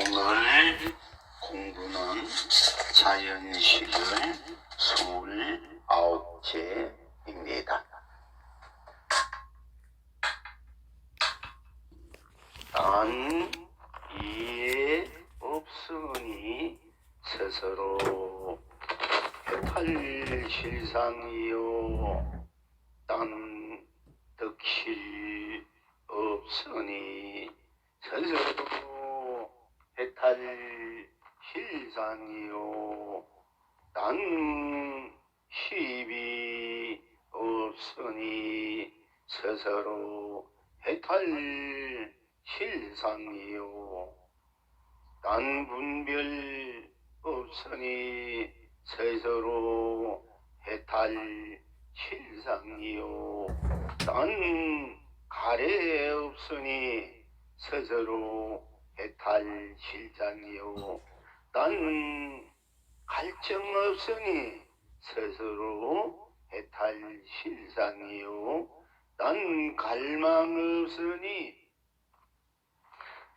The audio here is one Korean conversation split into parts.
오늘 공부는 자연시를 29제입니다. 단 이에 없으니 스스로 해탈 실상이요 딴 득실 없으니 스스로 해탈 실상이요. 난 시비 없으니 스스로 해탈 실상이요. 난 분별 없으니 스스로 해탈 실상이요. 난 가래 없으니 스스로 해탈 실장이요 난 갈증 없으니 스스로 해탈 실상이요 난 갈망 없으니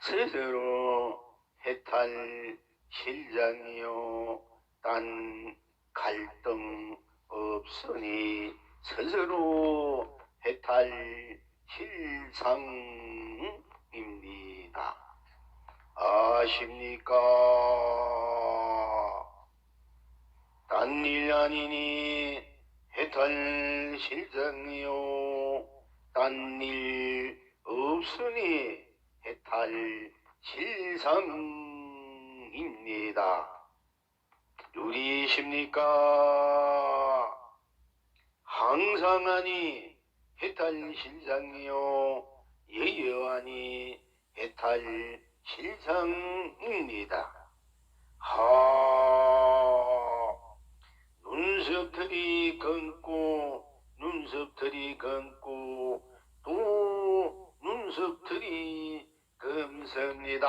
스스로 해탈 실장이요 난 갈등 없으니 스스로 해탈 실상입니다. 아십니까? 딴일 아니니 해탈 실장이요 딴일 없으니 해탈 실상입니다. 누리십니까? 항상 하니 해탈 실상이요 여여하니 해탈 실상입니다. 하 눈썹들이 검고 눈썹들이 검고 또 눈썹들이 검습니다.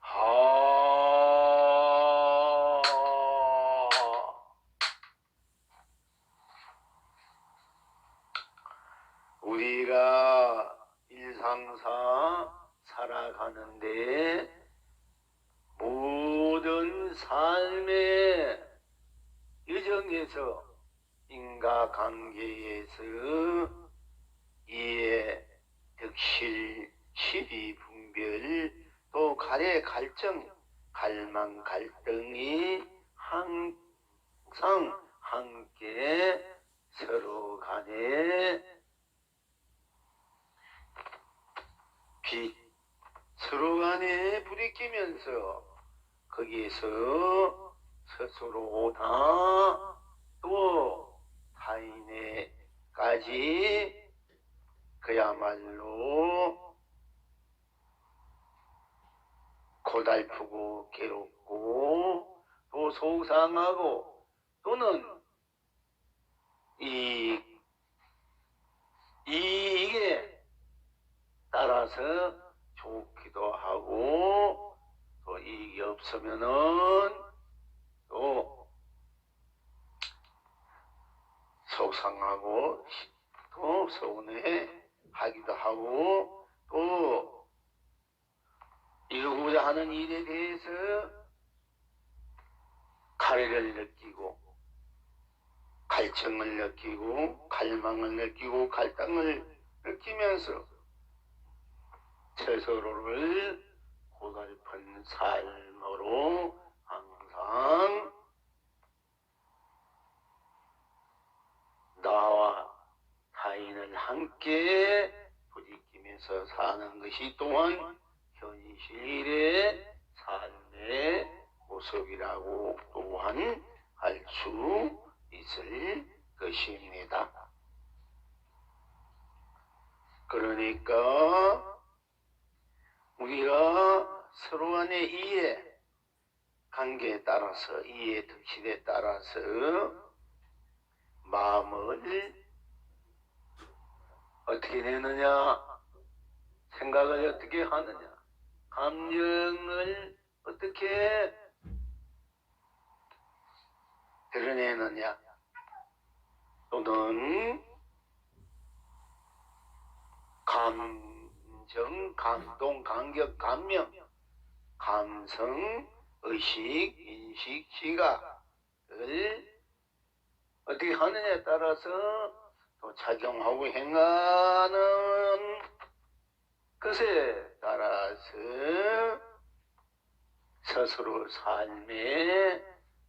하 우리가 일상사 살아가는데 모든 삶의 여정에서 인과관계에서 이해, 득실, 시비, 분별, 또 가래, 갈증, 갈망, 갈등이 항상 함께 서로 간에 빛 서로 간에 부딪히면서 거기에서 스스로나 또 타인에까지 그야말로 고달프고 괴롭고 또 속상하고 또는 이 이게 따라서 좋기도 하고 또 이익이 없으면은 또 속상하고 또 서운해 하기도 하고 또 이루고자 하는 일에 대해서 가래를 느끼고 갈증을 느끼고 갈망을 느끼고 갈등을 느끼면서 스스로를 고달픈 삶으로 항상 나와 타인을 함께 부딪히면서 사는 것이 또한 현실의 삶의 모습이라고 또한 할 수 있을 것입니다. 그러니까 우리가 서로 간의 이해, 관계에 따라서, 이해 득실에 따라서 마음을 어떻게 내느냐, 생각을 어떻게 하느냐, 감정을 어떻게 드러내느냐, 또는 감 감정, 감동, 감격, 감명, 감성, 의식, 인식, 시각을 어떻게 하느냐에 따라서 또 작용하고 행하는 것에 따라서 스스로 삶에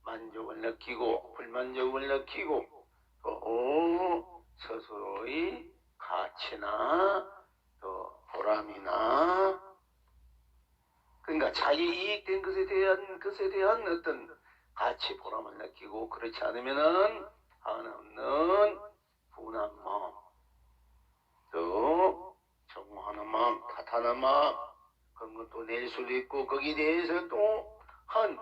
만족을 느끼고 불만족을 느끼고 또 스스로의 가치나 또 보람이나 그러니까 자기 이익된 것에 대한 것에 대한 어떤 가치 보람을 느끼고 그렇지 않으면은 한없는 분한 마음 또 정화하는 마음 탓하는 마음 그런 것도 낼 수도 있고 거기에 대해서 또 한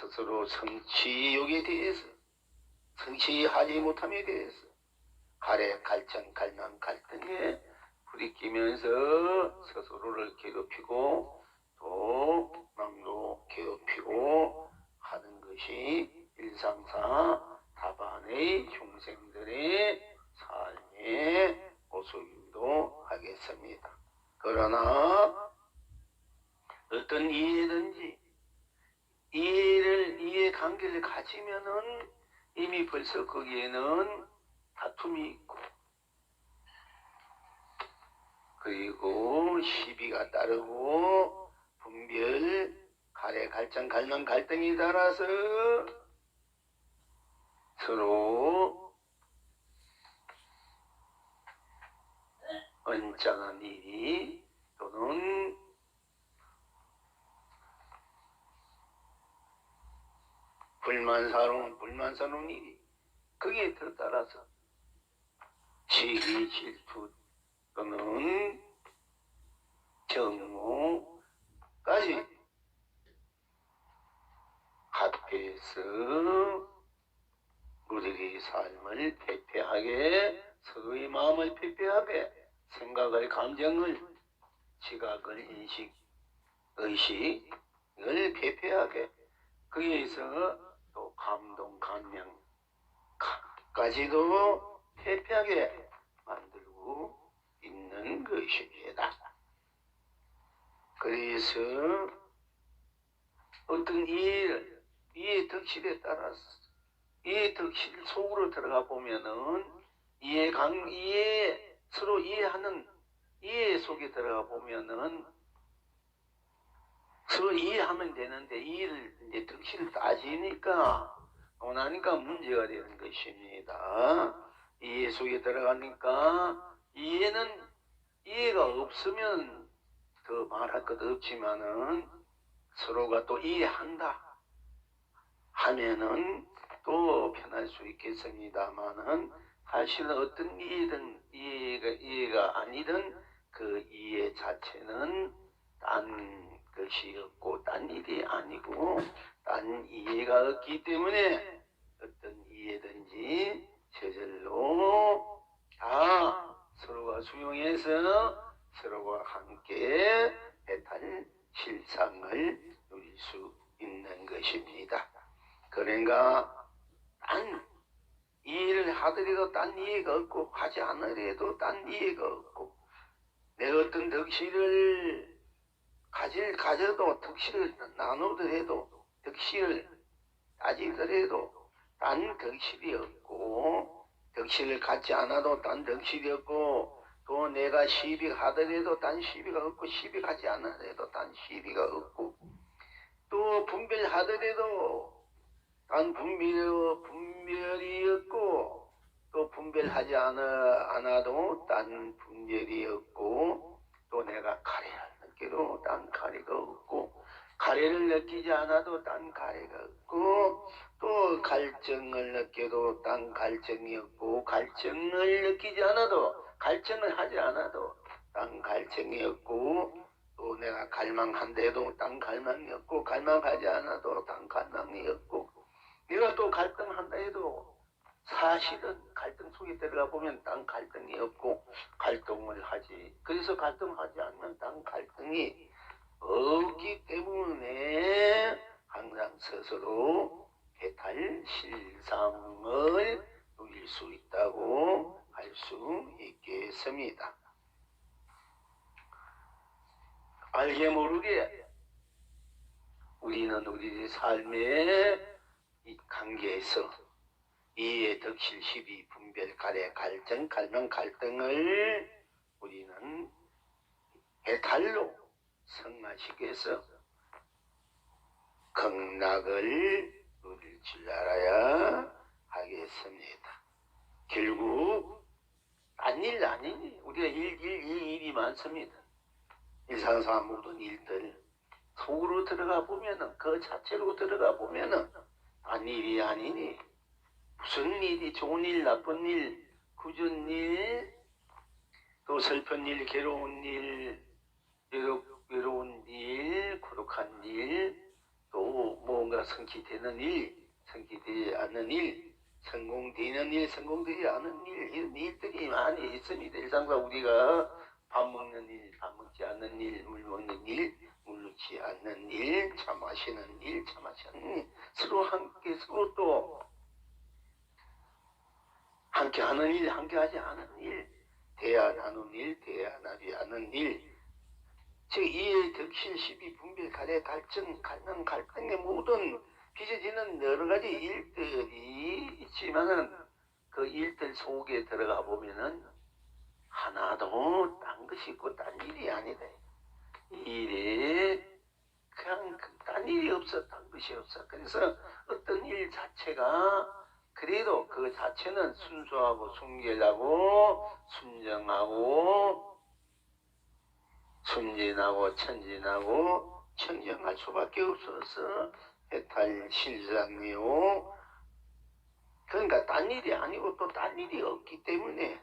스스로 성취욕에 대해서 성취하지 못함에 대해서 가래 갈증 갈망 갈등에 부딪히면서 스스로를 괴롭히고 또 남도 괴롭히고 하는 것이 일상사 다반의 중생들의 삶의 모습이기도 하겠습니다. 그러나 어떤 이해든지 이해를 이해 관계를 가지면은 이미 벌써 거기에는 다툼이 있고 그리고 시비가 따르고 분별 가래 갈망 갈등이 따라서 서로 언짢은 일이 또는 불만사로운 불만사로운 일이 거기에 더 따라서 시기 질투 또는 정모까지 합해서 우리의 삶을 패패하게 서로의 마음을 패패하게 생각을 감정을 지각을 인식 의식을 패패하게 거기에서 또 감동 감명까지도 패패하게 만들고 있는 것입니다. 그래서 어떤 이해를 이해 덕실에 따라서 이해 덕실 속으로 들어가 보면은 이해 강 이해 서로 이해하는 이해 속에 들어가 보면은 서로 이해하면 되는데 이해를 이제 덕실을 따지니까 원하니까 문제가 되는 것입니다. 이해 속에 들어가니까 이해는 이해가 없으면 더 말할 것 없지만은 서로가 또 이해한다 하면은 또 편할 수 있겠습니다만은 사실은 어떤 이해든 이해가 이해가 아니든 그 이해 자체는 딴 것이었고 딴 일이 아니고 딴 이해가 없기 때문에 어떤 이해든지 저절로 다 서로가 수용해서 서로가 함께 배탈 실상을 누릴 수 있는 것입니다. 그러니까 딴 이해를 하더라도 딴 이해가 없고 하지 않으려도 딴 이해가 없고 내 어떤 덕실을 가질 가져도 덕실을 나누더라도 덕실을 따지더라도 딴 덕실이 없고 덕실을 갖지 않아도 딴 덕실이 없고 또 내가 시비 하더라도 딴 시비가 없고 시비 하지 않아도 딴 시비가 없고 또 분별하더라도 딴 분별 분별이 없고 또 분별하지 않아 않아도 딴 분별이 없고 또 내가 가래를 느끼도 딴 가래가 없고 가래를 느끼지 않아도 딴 가래가 없고 또 갈증을 느껴도 딴 갈증이 없고 갈증을 느끼지 않아도 갈증을 하지 않아도 딴 갈증이 없고 또 내가 갈망한데도 딴 갈망이 없고 갈망하지 않아도 딴 갈망이 없고 내가 또 갈등한다 해도 사실은 갈등 속에 들어가 보면 딴 갈등이 없고 갈등을 하지 그래서 갈등하지 않으면 딴 갈등이 없기 때문에 항상 스스로 해탈 실상을 누릴 수 있다고 할 수 있겠습니다. 알게 모르게 우리는 우리 이 관계에서 이해 덕실 시비 분별 가래 갈등 갈망 갈등을 우리는 해탈로 위해서 극락을 누릴 줄 알아야 하겠습니다. 결국 안일 아니니 우리가 일, 일, 일, 일이 많습니다. 일상생활 모든 일들 속으로 들어가 보면은 그 자체로 들어가 보면은 안 일이 아니니 무슨 일이 좋은 일, 나쁜 일, 굳은 일, 또 슬픈 일, 괴로운 일, 외로, 외로운 일, 고독한 일, 또 뭔가 성취되는 일, 성취되지 않는 일, 성공되는 일, 성공되지 않은 일, 이런 일들이 많이 있습니다. 일상과 우리가 밥 먹는 일, 밥 먹지 않는 일, 물 먹는 일, 물 넣지 않는 일, 차 마시는 일, 일, 서로 함께 서로 또 함께 하는 일, 함께 하지 않은 일, 대화 나눈 일, 대화 나지 않은 일, 즉 이해 덕실 시비 분별 가래 갈증 갈등 갈등의 모든 빚어지는 여러 가지 일들이 있지만은 그 일들 속에 들어가 보면은 하나도 딴 것이 있고 딴 일이 아니다. 이 일에 그냥 그딴 일이 딴 것이 없어. 그래서 어떤 일 자체가 그래도 그 자체는 순수하고 순결하고 순정하고 순진하고 천진하고 청정할 수밖에 없어서 해탈 실상이요. 그러니까 딴 일이 아니고 또 딴 일이 없기 때문에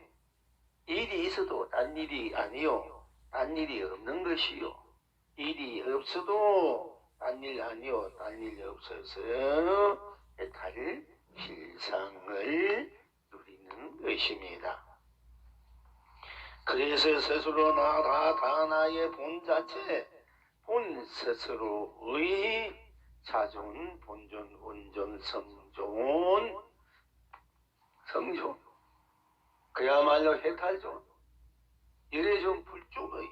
일이 있어도 딴 일이 아니요. 딴 일이 없는 것이요. 일이 없어도 딴 일 아니요. 딴 일이 없어서 해탈 실상을 누리는 것입니다. 그래서 스스로 나다 다 나의 본 자체 본 스스로의 자존 본존 원존 성존 성존 그야말로 해탈존 이래존 불존의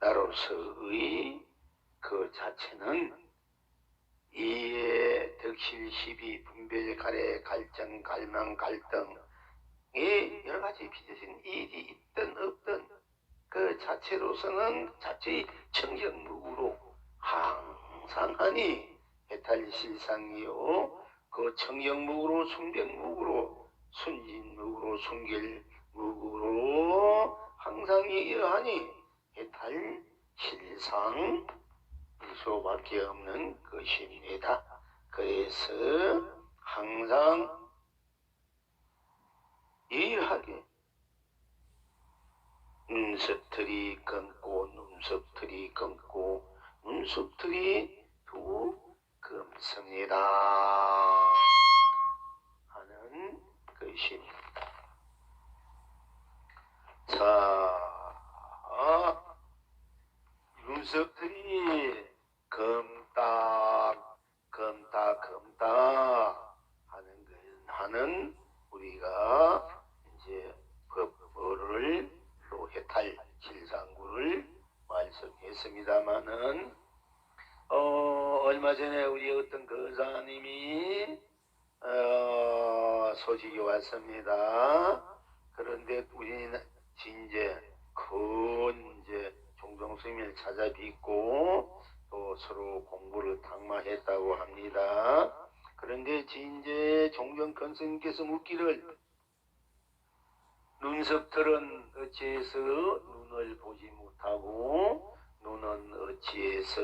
나로서의 그 자체는 이해 덕실 시비 분별 가래 갈증 갈망 갈등 이 여러 가지 빚어진 일이 있든 없든 그 자체로서는 자체의 청정무구로 항상 하니 해탈실상이요. 그 청정무구로 순백무구로 순진무구로 순결무구로 항상 이어하니 해탈 실상 수밖에 없는 것입니다. 그래서 항상 예하게 눈썹틀이 검고 눈썹틀이 검고 눈썹틀이 두 검습니다 하는 것입니다. 자, 눈썹틀이 검딱 검딱 검딱 하는 것 하는 우리가 이제 법을 또 해탈 실상구를 말씀했습니다마는 어 얼마 전에 우리 어떤 거사님이 어 소식이 왔습니다. 그런데 우리 는 이제 큰 이제 종종 스님을 찾아 뵙고 또 서로 공부를 당마했다고 합니다. 그런데 진제 종종 건스님께서 묻기를 눈썹들은 어찌해서 눈을 보지 못하고 눈은 어찌해서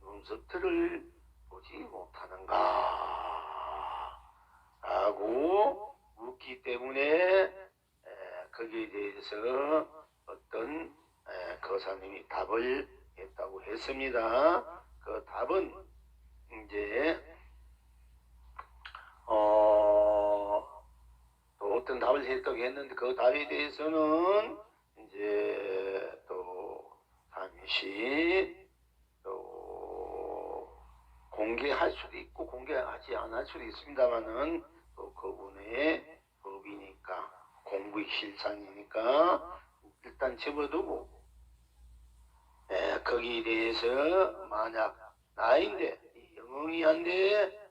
눈썹들을 보지 못하는가 라고 묻기 때문에 에, 거기에 대해서 어떤 에, 거사님이 답을 했다고 했습니다. 그 답은 이제 어, 또 어떤 답을 했다고 했는데 그 답에 대해서는 이제 또 잠시 또 공개할 수도 있고 공개하지 않을 수도 있습니다만은 또 그분의 법이니까 공부의 실상이니까 일단 접어두고. 예, 거기에 대해서 만약 나인데 영웅이 한데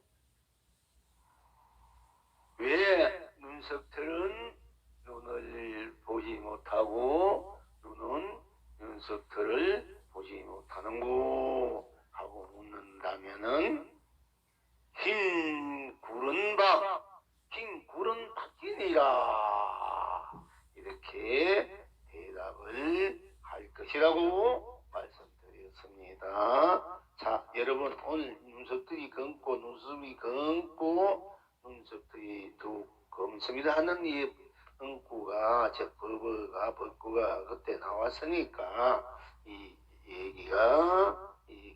왜 눈석틀은 눈을 보지 못하고 눈은 눈석틀을 보지 못하는고 하고 묻는다면은 흰 구른 박, 흰 구른 박이니라 이렇게 대답을 할 것이라고 말씀드렸습니다. 자, 여러분 오늘 눈썹들이 검고 눈썹이 검고 눈썹들이 두 검습니다 하는 이 응구가 저 버버가 벗구가 그때 나왔으니까 이 얘기가 이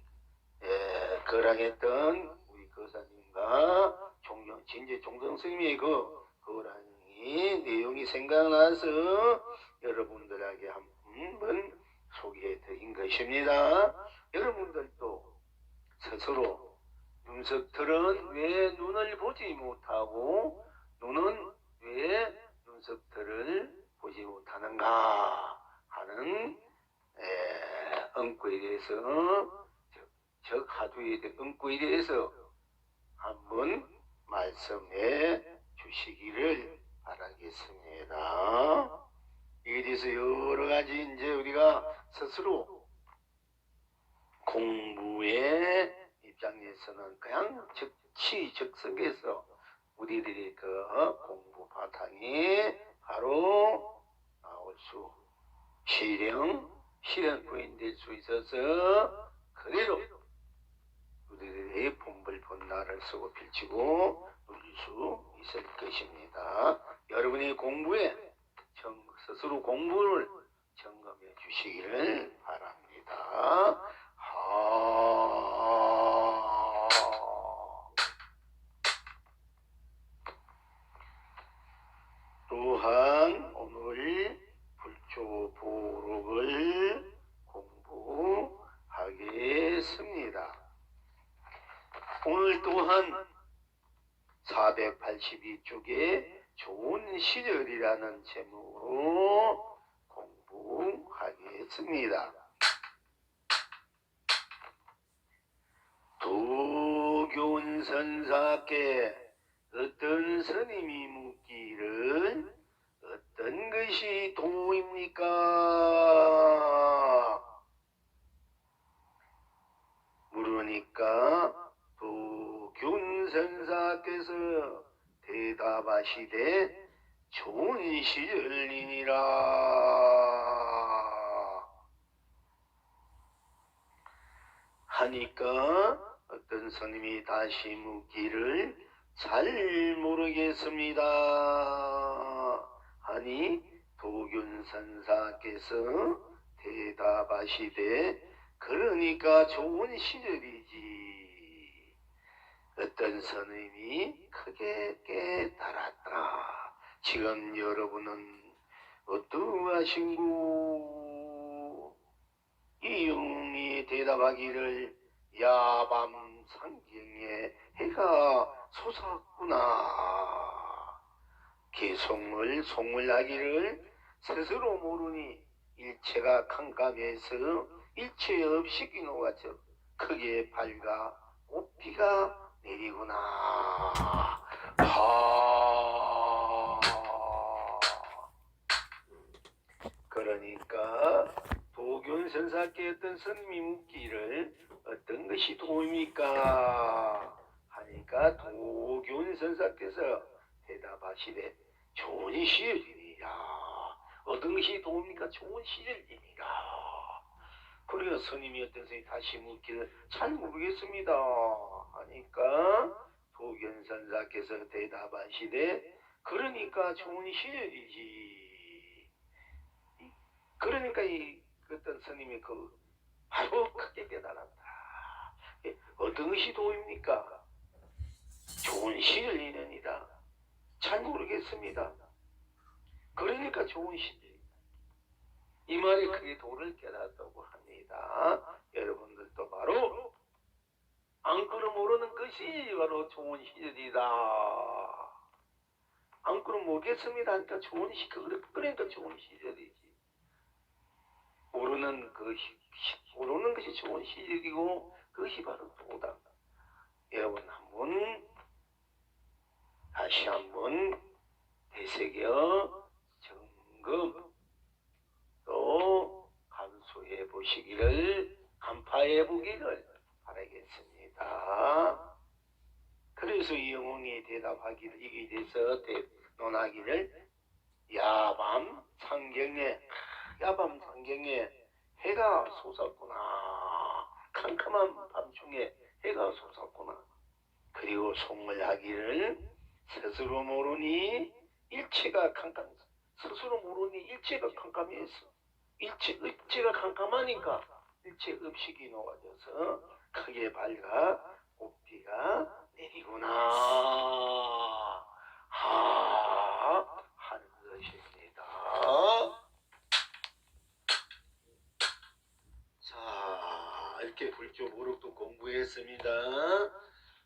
에, 거랑했던 우리 거사님과 종경 진제 종성 스님의 그 거랑 이 내용이 생각나서 여러분들에게 한번 소개해 드린 것입니다. 여러분들도 스스로 눈썹들은 왜 눈을 보지 못하고 눈은 왜 눈썹들을 보지 못하는가 하는 에, 응구에 대해서 즉, 즉 하두에 대한 응구에 대해서 한번 말씀해 주시기를 바라겠습니다. 이에 대해서 여러 가지 이제 우리가 스스로 공부의 입장에서는 그냥 즉시 즉석에서 우리들이 그 공부 바탕이 바로 나올 수 실행 실행 부인될 수 있어서 그대로 우리들이 본불 본날을 쓰고 빌치고 누릴 수 있을 것입니다. 여러분의 공부에 정, 스스로 공부를 점검해 주시기를 바랍니다. 하... 또한 오늘 불초 보록을 공부하겠습니다. 오늘 또한 482쪽에 좋은 시절이라는 제목으로 공부하겠습니다. 도교원선사께 어떤 스님이 묻기를 어떤 것이 도입니까? 물으니까 도균 선사께서 대답하시되 좋은 시절이니라. 하니까 어떤 스님이 다시 묻기를 잘 모르겠습니다. 하니 도균선사께서 대답하시되 그러니까 좋은 시절이지 어떤 스님이 크게 깨달았다. 지금 여러분은 어떠하신고? 이 영웅이 대답하기를 야밤 상경에 해가 솟았구나. 개송을 송을 하기를 스스로 모르니 일체가 캄캄해서 일체 없이 기노가 저 크게 밝아 꽃비가 내리구나. 하. 그러니까 도견선사께 어떤 스님이 묻기를 어떤 것이 도입니까? 하니까 도견선사께서 대답하시되 좋은 시절이니라. 어떤 것이 도입니까? 좋은 시절이니라. 그래서 스님이 어떤 스님이 다시 묻기를 잘 모르겠습니다 하니까 도견선사께서 대답하시되 그러니까 좋은 시절이지 그러니까 이 어떤 스님이 그 바로 크게 깨달았다. 예, 어떤 것이 도입니까? 좋은 시절 인연이다. 잘 모르겠습니다. 그러니까 좋은 시절. 이 말이 크게 도를 깨닫다고 합니다. 여러분들도 바로 안그러 모르는 것이 바로 좋은 시절이다. 안그러 모르겠습니다. 하니까 좋은 시절. 그러니까 좋은 시절이지. 모르는 모르는 그 시- 시- 모르는 것이 좋은 실력이고 그것이 바로 도다. 여러분 한번 다시 한번 되새겨 점검 또 감수해 보시기를 간파해 보기를 바라겠습니다. 그래서 이 영혼이 대답하기를 이게 대해서 대- 논하기를 야밤 상경에 야밤 상경에 해가 솟았구나. 캄캄한 밤중에 해가 솟았구나. 그리고 송을 하기를 스스로 모르니 일체가 캄캄 스스로 모르니 일체가 캄캄했어 일체 일체가 캄캄하니까 일체 의식이 녹아져서 크게 밝아 옥비가 내리구나 하 하는 것입니다. 자 이렇게 불교 무릎도 공부했습니다.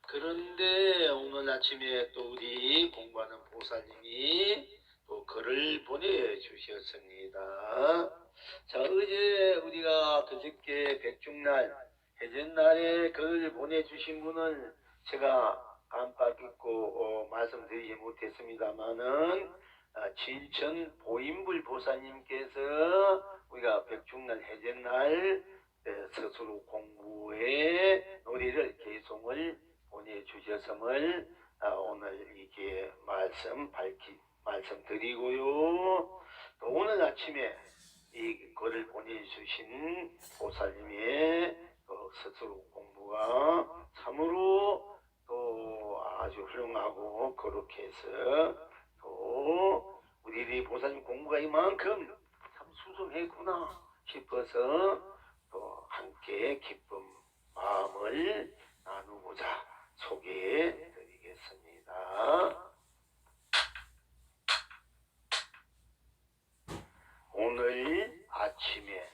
그런데 오늘 아침에 또 우리 공부하는 보살님이 또 글을 보내주셨습니다. 자, 어제 우리가 그저께 백중날, 해전날에 글을 보내주신 분을 제가 깜빡 잊고 어, 말씀드리지 못했습니다만은 아, 진천 보인불 보사님께서 우리가 백중날 해전날 에, 스스로 공부의 놀이를 개송을 보내주셨음을 아, 오늘 이렇게 말씀 밝히 말씀드리고요. 또 오늘 아침에 이 글을 보내주신 보살님의 그 스스로 공부가 참으로 또 아주 훌륭하고 그렇게 해서 또 우리들이 보살님 공부가 이만큼 참 수승했구나 싶어서 또 함께 기쁨 마음을 나누고자 소개해 드리겠습니다. 오늘 아침에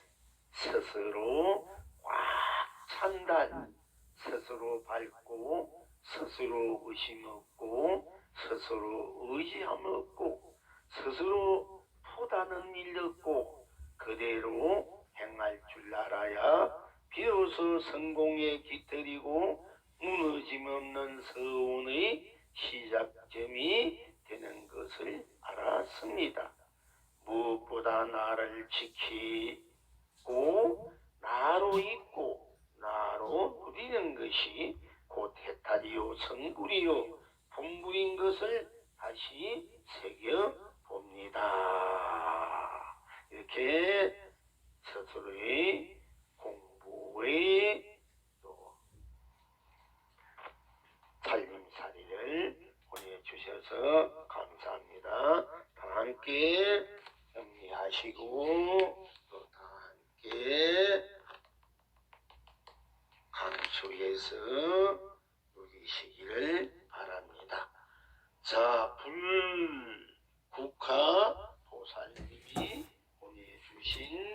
스스로 꽉 찬달 스스로 밝고 스스로 의심 없고 스스로 의지함 없고 스스로 포다는 일 없고 그대로 행할 줄 알아야 비로소 성공에 깃들이고 무너짐 없는 서운의 시작점이 되는 것을 알았습니다. 무엇보다 나를 지키고 나로 있고 누리는 것이 곧 해탈이요 성불이요 분부인 것을 다시 새겨 봅니다. 이렇게 스스로의 공부의 또 살림살이를 보내주셔서 감사합니다. 다 함께 정리하시고 또 다 함께 감수해서 누리시기를 바랍니다. 자, 불국화 보살님이 보내주신